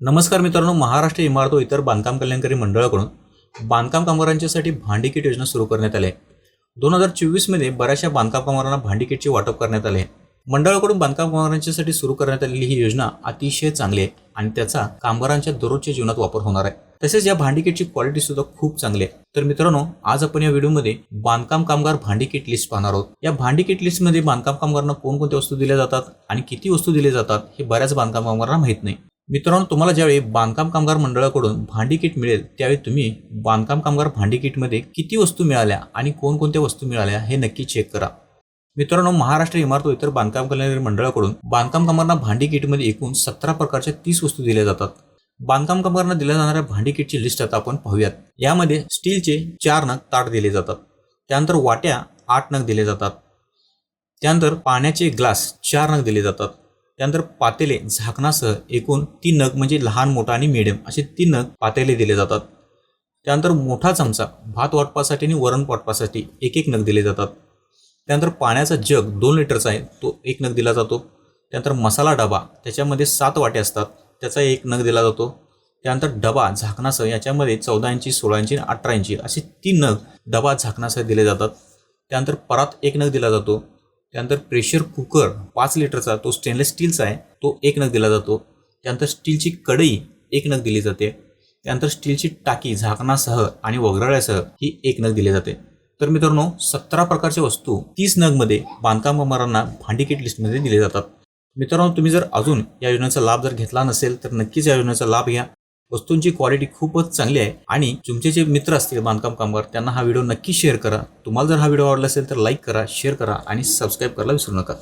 नमस्कार मित्रांनो महाराष्ट्र इमारत व इतर बांधकाम कल्याणकारी मंडळाकडून बांधकाम कामगारांच्यासाठी भांडी किट योजना सुरू करण्यात आली आहे. दोन हजार चोवीसमध्ये बऱ्याचशा बांधकाम कामगारांना भांडी किटचे वाटप करण्यात आले मंडळाकडून बांधकाम कामगारांच्यासाठी सुरू करण्यात आलेली ही योजना अतिशय चांगली आहे आणि त्याचा कामगारांच्या दररोजच्या जीवनात वापर होणार आहे. तसेच या भांडी किटची क्वालिटी सुद्धा खूप चांगली आहे. तर मित्रांनो आज आपण या व्हिडिओमध्ये बांधकाम कामगार भांडी किट लिस्ट पाहणार आहोत. या भांडी किट लिस्टमध्ये बांधकाम कामगारांना कोणकोणत्या वस्तू दिल्या जातात आणि किती वस्तू दिल्या जातात हे बऱ्याच बांधकाम कामगारांना माहीत नाही. मित्रांनो तुम्हाला ज्यावेळी बांधकाम कामगार मंडळाकडून भांडी किट मिळेल त्यावेळी तुम्ही बांधकाम कामगार भांडी किटमध्ये किती वस्तू मिळाल्या आणि कोणकोणत्या वस्तू मिळाल्या हे नक्की चेक करा. मित्रांनो महाराष्ट्र इमारत व इतर बांधकाम कल्याण मंडळाकडून बांधकाम कामगारांना भांडी किटमध्ये एकूण सतरा प्रकारच्या तीस वस्तू दिल्या जातात. बांधकाम कामगारांना दिल्या जाणाऱ्या भांडी किटची लिस्ट आता आपण पाहूयात. यामध्ये स्टीलचे चार नग ताट दिले जातात. त्यानंतर वाट्या आठ नग दिले जातात. त्यानंतर पाण्याचे ग्लास चार नग दिले जातात. त्यानंतर पातेले झाकणासह एकूण तीन नग म्हणजे लहान मोठा आणि मिडियम असे तीन नग पातेले दिले जातात. त्यानंतर मोठा चमचा भात वाटपासाठी आणि वरण वाटपासाठी एक एक नग दिले जातात. त्यानंतर पाण्याचा जग दोन लिटरचा आहे तो एक नग दिला जातो. त्यानंतर मसाला डबा त्याच्यामध्ये सात वाटे असतात त्याचा एक नग दिला जातो. त्यानंतर डबा झाकणासह याच्यामध्ये चौदा इंची सोळा इंची अठरा इंची असे तीन नग डबा झाकणासह दिले जातात. त्यानंतर परात एक नग दिला जातो. त्यानंतर प्रेशर कुकर पाच लिटरचा तो स्टेनलेस स्टीलचा आहे तो एक नग दिला जातो. त्यानंतर स्टीलची कढई एक नग दिली जाते. त्यानंतर स्टीलची टाकी झाकणासह आणि वगराळ्यासह ही एक नग दिली जाते. तर मित्रांनो सतरा प्रकारच्या वस्तू तीस नगमध्ये बांधकाम कामगारांना भांडी किट लिस्टमध्ये दिले जातात. मित्रांनो तुम्ही जर अजून या योजनेचा लाभ जर घेतला नसेल तर नक्कीच या योजनेचा लाभ घ्या. वस्तूंची क्वालिटी खूपच चांगली आहे. आणि तुमचे जे मित्र असतील बांधकाम कामगार त्यांना हा व्हिडिओ नक्की शेअर करा. तुम्हाला जर हा व्हिडिओ आवडला असेल तर लाईक करा शेअर करा आणि सबस्क्राईब करायला विसरू नका.